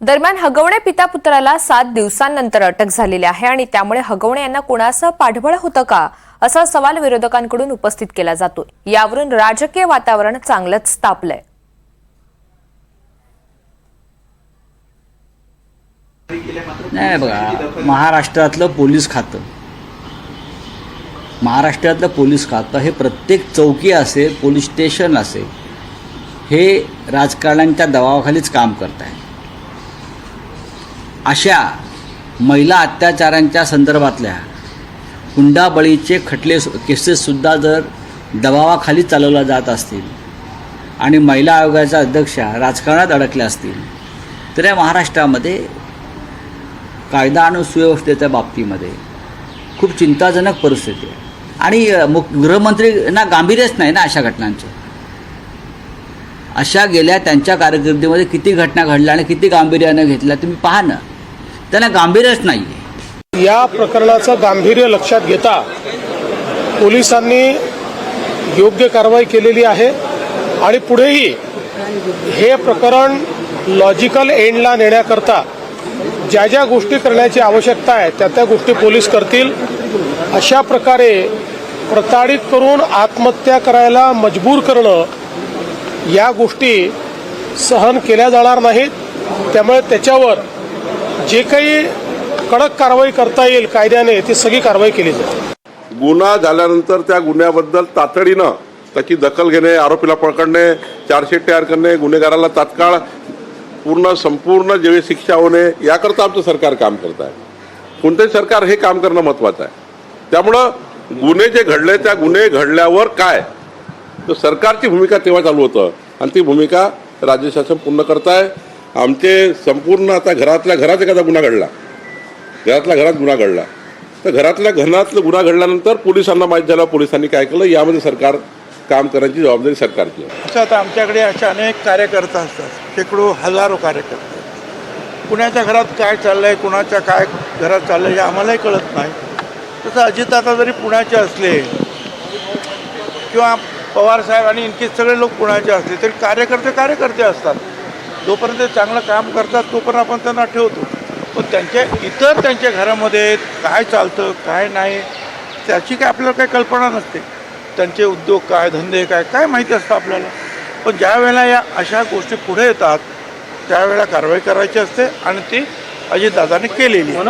दरम्यान हगवणे पिता पुत्राला सात दिवसांनंतर अटक झालेली आहे आणि त्यामुळे हगवणे यांना कुणाचं पाठबळ होतं का असा सवाल विरोधकांकडून उपस्थित केला जातो यावरून राजकीय वातावरण चांगलंच तापलंय. नाही बघा महाराष्ट्रातलं पोलीस खातं. महाराष्ट्रातलं पोलीस खातं हे प्रत्येक चौकी असेल पोलीस स्टेशन असेल हे राजकारण्यांच्या दबावाखालीच काम करत आहे अशा महिला अत्याचारांच्या संदर्भातल्या हुंडाबळीचे खटले केसेससुद्धा जर दबावाखाली चालवल्या जात असतील आणि महिला आयोगाच्या अध्यक्षा राजकारणात अडकल्या असतील तर या महाराष्ट्रामध्ये कायदा आणि सुव्यवस्थेच्या बाबतीमध्ये खूप चिंताजनक परिस्थिती आहे. आणि अ, मुख गृहमंत्र्यांना गांभीर्यच नाही ना अशा घटनांचं. अशा गेल्या त्यांच्या कारकिर्दीमध्ये किती घटना घडल्या आणि किती गांभीर्यानं घेतल्या तुम्ही पहा ना. त्यांना गांभीर्यच नाही आहे या प्रकरणाचं गांभीर्य लक्षात घेता पोलिसांनी योग्य कारवाई केलेली आहे आणि पुढेही हे प्रकरण लॉजिकल एंडला नेण्याकरता ज्या ज्या गोष्टी करण्याची आवश्यकता आहे त्या त्या गोष्टी पोलीस करतील. अशा प्रकारे प्रताडित करून आत्महत्या करायला मजबूर करणं या गोष्टी सहन केल्या जाणार नाहीत. त्यामुळे त्याच्यावर जे काही कडक कारवाई करता येईल कायद्याने ती सगळी कारवाई केली जाईल. गुन्हा झाल्यानंतर त्या गुन्ह्याबद्दल तातडीनं त्याची दखल घेणे आरोपीला पकडणे चार्जशीट तयार करणे गुन्हेगाराला तात्काळ पूर्ण संपूर्ण जेवी शिक्षा होणे याकरता आमचं सरकार काम करत आहे. कोणतंही सरकार हे काम करणं महत्वाचं आहे. त्यामुळं गुन्हे जे घडले त्या गुन्हे घडल्यावर काय? तर सरकारची भूमिका तेव्हा चालू होतं. आणि ती भूमिका राज्य शासन पूर्ण आहे. आमचे संपूर्ण आता घरातल्या घरात एखादा गुन्हा घडला. घरातल्या घरात गुन्हा घडला. तर घरातल्या घरातलं गुन्हा घडल्यानंतर पोलिसांना माहीत झालं पोलिसांनी काय केलं यामध्ये सरकार काम करण्याची जबाबदारी सरकारची असं आता आमच्याकडे असे अनेक कार्यकर्ता असतात. शेकडो हजारो कार्यकर्ते. कुणाच्या घरात काय चाललं आहे कुणाच्या काय घरात चाललं आहे हे आम्हालाही कळत नाही. तसं अजितदादा जरी पुण्याचे असले किंवा पवारसाहेब आणि इनके सगळे लोक पुण्याचे असले तरी कार्यकर्ते कार्यकर्ते असतात. जोपर्यंत ते चांगलं काम करतात तोपर्यंत आपण त्यांना ठेवतो. पण त्यांच्या इतर त्यांच्या घरामध्ये काय चालतं काय नाही त्याची काय आपल्याला काही कल्पना नसते. त्यांचे उद्योग काय धंदे काय काय माहिती असतं आपल्याला. पण ज्या वेळेला या अशा गोष्टी पुढे येतात त्यावेळेला कारवाई करायची असते आणि ती अजितदादाने केलेली आहे.